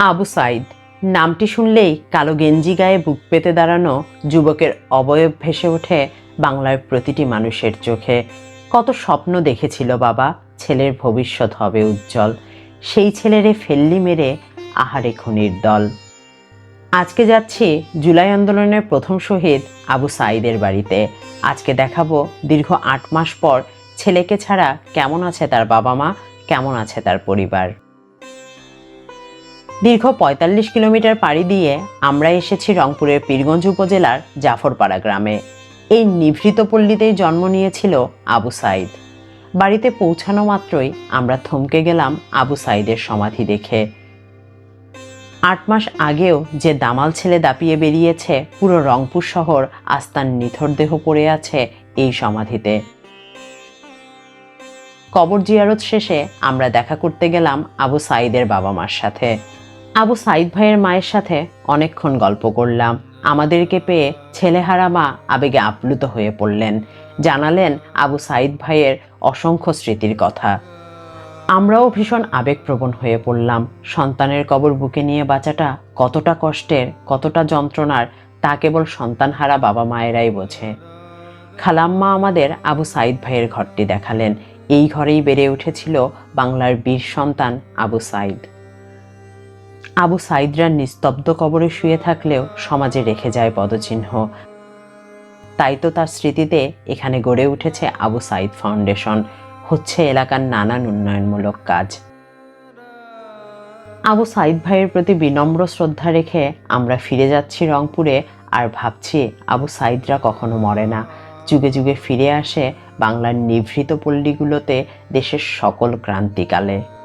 আবু সাইদ। নামটি শুনলেই কালো গেঞ্জি গায়ে বুক পেতে দাঁড়ানো যুবকের অবয়ব ভেসে ওঠে বাংলার প্রতিটি মানুষের চোখে। কত স্বপ্ন দেখেছিল বাবা, ছেলের ভবিষ্যৎ হবে উজ্জ্বল। সেই ছেলেরে ফেললি মেরে আহারে খুনির দল। আজকে যাচ্ছি জুলাই আন্দোলনের প্রথম শহীদ আবু সাইদের বাড়িতে। আজকে দেখাবো দীর্ঘ আট মাস পর ছেলেকে ছাড়া কেমন আছে তার বাবা মা, কেমন আছে তার পরিবার। দীর্ঘ পঁয়তাল্লিশ কিলোমিটার পাড়ি দিয়ে আমরা এসেছি রংপুরের পীরগঞ্জ উপজেলার জাফরপাড়া গ্রামে। এই নিভৃত পল্লীতেই জন্ম নিয়েছিল আবু সাইদ। বাড়িতে পৌঁছানো মাত্রই আমরা থমকে গেলাম আবু সাইদের সমাধি দেখে। আট মাস আগেও যে দামাল ছেলে দাপিয়ে বেরিয়েছে, পুরো রংপুর শহর আস্তার নিথর দেহ পড়ে আছে এই সমাধিতে। কবর জিয়ারত শেষে আমরা দেখা করতে গেলাম আবু সাইদের বাবা মার সাথে। আবু সাইদ ভাইয়ের মায়ের সাথে অনেকক্ষণ গল্প করলাম। আমাদেরকে পেয়ে ছেলেহারা মা আবেগে আপ্লুত হয়ে পড়লেন। জানালেন আবু সাইদ ভাইয়ের অসংখ্য স্মৃতির কথা। আমরাও ভীষণ আবেগপ্রবণ হয়ে পড়লাম। সন্তানের কবর বুকে নিয়ে বাঁচাটা কতটা কষ্টের, কতটা যন্ত্রণার, তা কেবল সন্তানহারা বাবা মায়েরাই বোঝে। খালাম্মা আমাদের আবু সাইদ ভাইয়ের ঘরটি দেখালেন। এই ঘরেই বেড়ে উঠেছিল বাংলার বীর সন্তান আবু সাইদ। আবু সাইদরা নিস্তব্ধ কবরে শুয়ে থাকলেও সমাজে রেখে যায় পদচিহ্ন। তাই তো তার স্মৃতিতে এখানে গড়ে উঠেছে আবু সাইদ ফাউন্ডেশন। হচ্ছে এলাকার নানান উন্নয়নমূলক কাজ। আবু সাইদ ভাইয়ের প্রতি বিনম্র শ্রদ্ধা রেখে আমরা ফিরে যাচ্ছি রংপুরে আর ভাবছি আবু সাইদরা কখনো মরে না। যুগে যুগে ফিরে আসে বাংলার নিভৃত পল্লীগুলোতে দেশের সকল ক্রান্তিকালে।